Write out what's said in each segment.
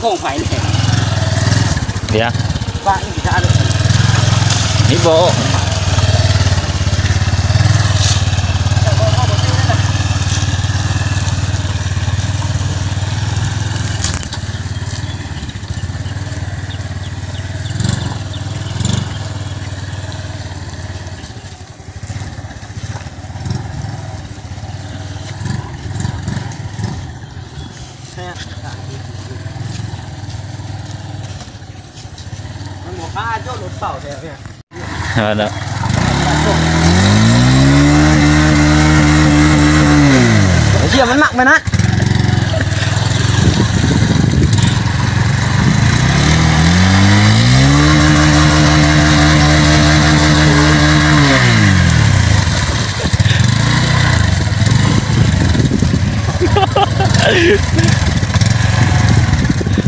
โค้งไฟเลยเดี๋ยวป้านี่กี่ชาเลยนี่โบมันบอกป้าโจ้รถเต่าแถวเนี่ยเอาละเชี่ยมันหนักไปนะเ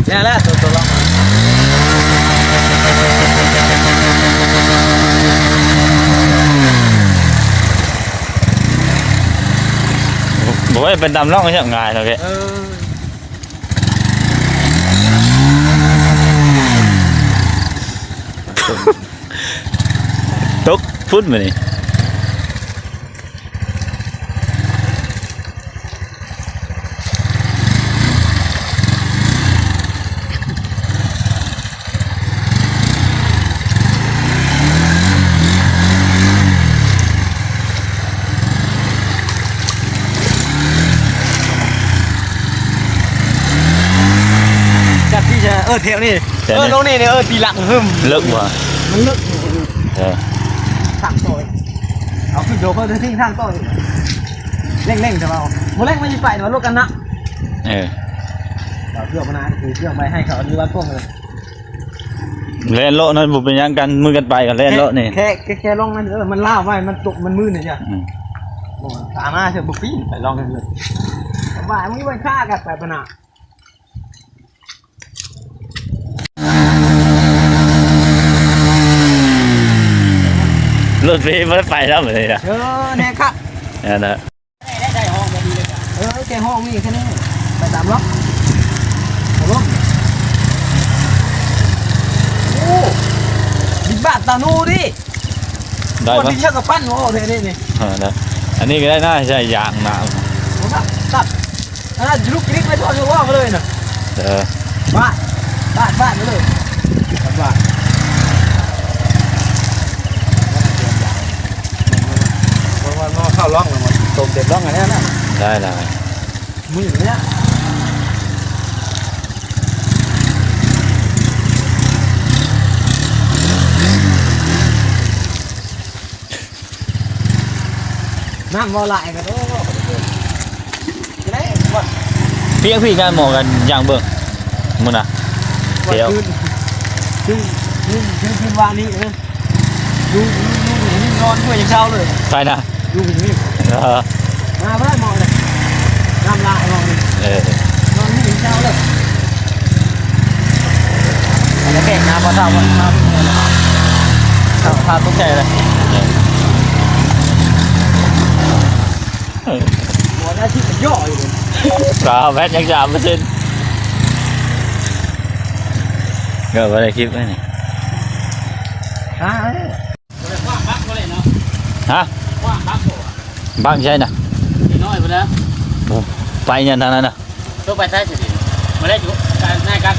นี่ยแหละตัวตัวลอง บอก ว่าเป็นดำล่องไม่ใช่ง่ายเลยเออตกฟุตมานี่ จัดที่จะเออเทวนี่เออตรงนี้เนี่ยเออตีหลังหึมเลิกบ่มันลึกเออทางซอยเอาขึ้นโดเขาจะทิ้งทางต้อยเร่งเร่งๆจะเอาโมเร่งไม่ใช่ไปแต่ว่าลูกกันนะเออเอาเครื่องมานะคือเครื่องไปให้เขาอันนี้ว่าพวกเลยเล่นโลนั่นบุเป็นหยังกันมือกันไปกันเล่นโลนี่แค่แค่แค่ลองมันเออมันล่าวไว้มันตกมันมืดเนี่ยจ้ะอืมโอ้ตาหน้าเชื่อบุฟฟี่ไปลองกันเลยบ่ายมึงไปฆ่ากันไปปะนะ รถไฟไม่ได้ไปแล้วเหมือนเลยนะเออเนี่ยค่ะนั่นนะได้ได้ห้องแบบนี้เลยเออแค่ห้องนี่แค่นี้ไปตามล็อกเอาล็อกโอ้ดิบบาทตานูดิได้คนปะที่เชื่อกับปั้นโอ้เท่นี่นี่เออนะอันนี้ก็ได้น่าใช่ยางหนาผมว่าตัดอ่าลูกกริ๊กไม่ทอดว่ามาเลยนะเออบ้านบ้านบ้านมาเลยบ้านวันวันเข้าร่องเลยมันตม เด็ดร่องอันนี้นะได้ได้มือเนี้ยน้ำว่าไหลกันโอ้จะได้ว่าพี่กับพี่กันหมอกันยางเบิ่งมึงนะเดี๋ยวคือคือคือคือวานี้เออดูดูดูนี่นอนด้วยยังเช้าเลยไปนะดูอย่างนี้เออ มาเพื่อนมองเลย น้ำลายมองเลยเออนอนนี่ยังเช้าเลยอะไรแก่งน้ำพอเท่าวันมาเท่าพาตุ๊กใจเลยเออหัวหน้าที่มันย่ออยู่เลยปลาแพทยังจามไม่สิ้นก็ไม่ได้คลิปไว้นี่ฮะว่างบักก็เลยเนาะฮะว่างบักโบ้างใช่นะอ้น้อยไปแล้ว ไปยันทางนั้นนะตัวไปใต้สิมาได้อยู่การในกา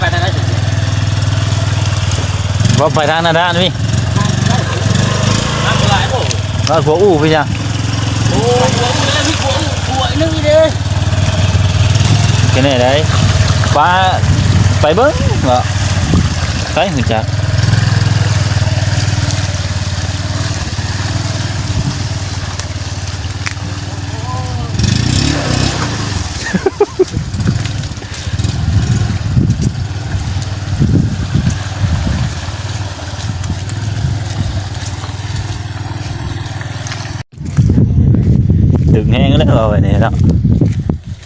รไปทางไหนสิว่า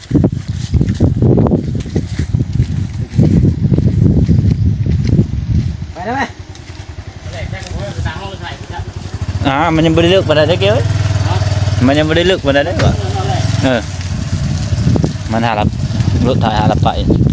ไปทางนั้นด้านพี่ทางหล